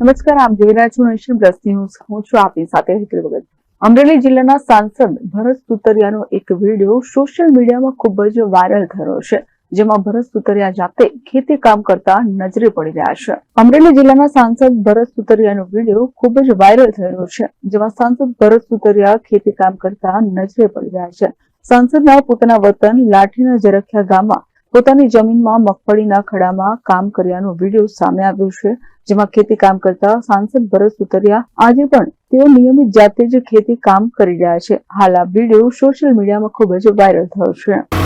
નમસ્કાર આપ જોઈ રહ્યા છો નેશન પ્લસ ન્યૂઝ. હું છું આપની સાથે હેતલ ભગત. અમરેલી જિલ્લાના સાંસદ ભરત સુતરિયાનો એક વીડિયો સોશિયલ મીડિયામાં ખૂબ જ વાયરલ થયો છે, જેમાં ભરત સુતરિયા જાતે ખેતી કામ કરતા નજરે પડી રહ્યા છે. અમરેલી જિલ્લાના સાંસદ ભરત સુતરિયાનો વીડિયો ખૂબ જ વાયરલ થયો છે, જેમાં સાંસદ ભરત સુતરિયા ખેતી કામ કરતા નજરે પડી રહ્યા છે. સાંસદના પોતાના વતન લાઠીના જરખિયા ગામમાં પોતાની જમીનમાં મગફળીના ખડામાં કામ કર્યાનો વીડિયો સામે આવ્યો છે, જેમાં ખેતી કામ કરતા સાંસદ ભરત સુતરિયા આજે પણ તેઓ નિયમિત જાતે જ ખેતી કામ કરી રહ્યા છે. હાલ આ વીડિયો સોશિયલ મીડિયામાં ખૂબ જ વાયરલ થયો છે.